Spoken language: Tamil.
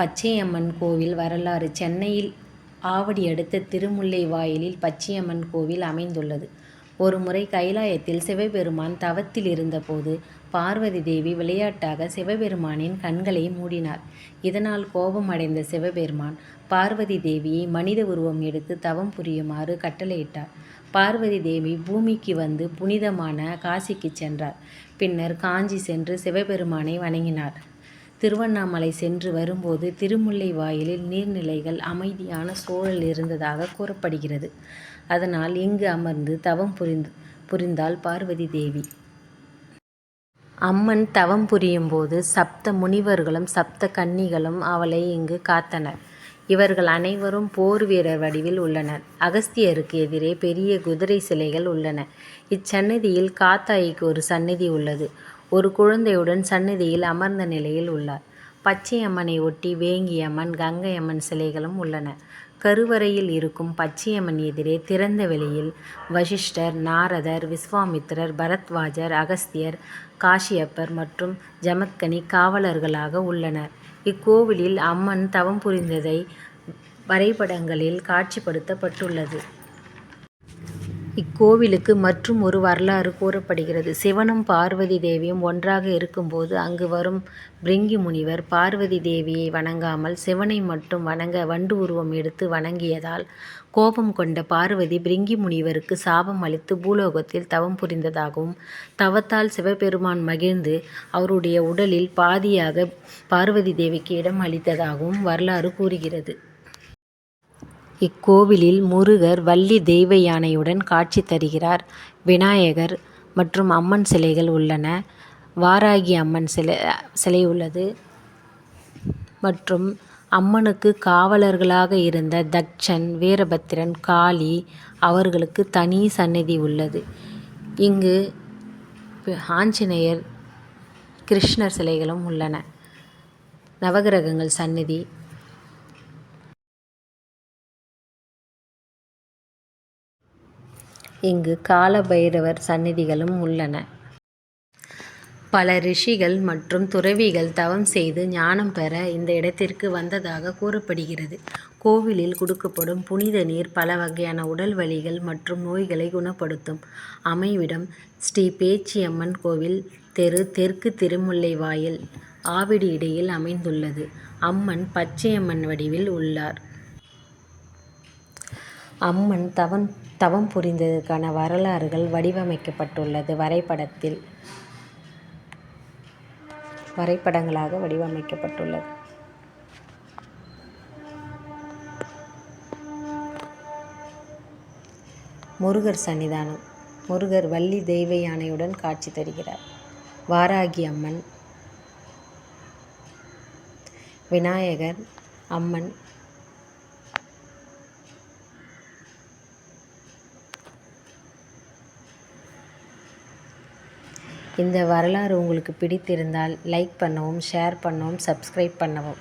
பச்சையம்மன் கோவில் வரலாறு சென்னையில் ஆவடி அடுத்த திருமுல்லை வாயிலில் பச்சையம்மன் கோவில் அமைந்துள்ளது. ஒருமுறை கைலாயத்தில் சிவபெருமான் தவத்தில் இருந்தபோது பார்வதி தேவி விளையாட்டாக சிவபெருமானின் கண்களை மூடினார். இதனால் கோபமடைந்த சிவபெருமான் பார்வதி தேவியை மனித உருவம் எடுத்து தவம் புரியுமாறு கட்டளையிட்டார். பார்வதி தேவி பூமிக்கு வந்து புனிதமான காசிக்கு சென்றார். பின்னர் காஞ்சி சென்று சிவபெருமானை வணங்கினார். திருவண்ணாமலை சென்று வரும்போது திருமுல்லை வாயிலில் நீர்நிலைகள் அமைதியான சூழல் இருந்ததாக கூறப்படுகிறது. அதனால் இங்கு அமர்ந்து தவம் புரிந்து புரிந்தாள் பார்வதி தேவி. அம்மன் தவம் புரியும் போது சப்த முனிவர்களும் சப்த கன்னிகளும் அவளை இங்கு காத்தனர். இவர்கள் அனைவரும் போர் வீரர் வடிவில் உள்ளனர். அகஸ்தியருக்கு எதிரே பெரிய குதிரை சிலைகள் உள்ளன. இச்சன்னதியில் காத்தாய்க்கு ஒரு சன்னதி உள்ளது. ஒரு குழந்தையுடன் சந்நிதியில் அமர்ந்த நிலையில் உள்ளார். பச்சையம்மனை ஒட்டி வேங்கியம்மன் கங்கையம்மன் சிலைகளும் உள்ளன. கருவறையில் இருக்கும் பச்சையம்மன் எதிரே திறந்த வெளியில் வசிஷ்டர் நாரதர் விஸ்வாமித்திரர் பரத்வாஜர் அகஸ்தியர் காஷியப்பர் மற்றும் ஜமத்கனி காவலர்களாக உள்ளனர். இக்கோவிலில் அம்மன் தவம் புரிந்ததை வரைபடங்களில் காட்சிப்படுத்தப்பட்டுள்ளது. இக்கோவிலுக்கு மற்றும் ஒரு வரலாறு கூறப்படுகிறது. சிவனும் பார்வதி தேவியும் ஒன்றாக இருக்கும்போது அங்கு வரும் பிரிங்கி முனிவர் பார்வதி தேவியை வணங்காமல் சிவனை மட்டும் வணங்க வண்டு உருவம் எடுத்து வணங்கியதால் கோபம் கொண்ட பார்வதி பிரிங்கி முனிவருக்கு சாபம் அளித்து பூலோகத்தில் தவம் புரிந்ததாகவும் தவத்தால் சிவபெருமான் மகிழ்ந்து அவருடைய உடலில் பாதியாக பார்வதி தேவிக்கு இடம் அளித்ததாகவும் வரலாறு கூறுகிறது. இக்கோவிலில் முருகர் வள்ளி தெய்வ யானையுடன் காட்சி தருகிறார். விநாயகர் மற்றும் அம்மன் சிலைகள் உள்ளன. வாராகி அம்மன் சிலை சிலை உள்ளது. மற்றும் அம்மனுக்கு காவலர்களாக இருந்த தக்ஷன் வீரபத்திரன் காளி அவர்களுக்கு தனி சன்னதி உள்ளது. இங்கு ஆஞ்சநேயர் கிருஷ்ணர் சிலைகளும் உள்ளன. நவகிரகங்கள் சன்னதி இங்கு காலபைரவர் சன்னதிகளும் உள்ளன. பல ரிஷிகள் மற்றும் துறவிகள் தவம் செய்து ஞானம் பெற இந்த இடத்திற்கு வந்ததாக கூறப்படுகிறது. கோவிலில் கொடுக்கப்படும் புனித நீர் பல வகையான உடல் வலிகள் மற்றும் நோய்களை குணப்படுத்தும். அமைவிடம் ஸ்ரீ பேச்சியம்மன் கோவில் தெரு தெற்கு திருமுல்லை வாயில் ஆவிடி இடையில் அமைந்துள்ளது. அம்மன் பச்சையம்மன் வடிவில் உள்ளார். அம்மன் தவம் தவம் புரிந்ததற்கான வரலாறுகள் வடிவமைக்கப்பட்டுள்ளது வரைபடத்தில் வரைபடங்களாக வடிவமைக்கப்பட்டுள்ளது. முருகர் சன்னிதானம் முருகர் வள்ளி தெய்வ யானையுடன் காட்சி தருகிறார். வாராகி அம்மன் விநாயகர் அம்மன் இந்த வரலாறு உங்களுக்கு பிடித்திருந்தால் லைக் பண்ணவும் ஷேர் பண்ணவும் சப்ஸ்கிரைப் பண்ணவும்.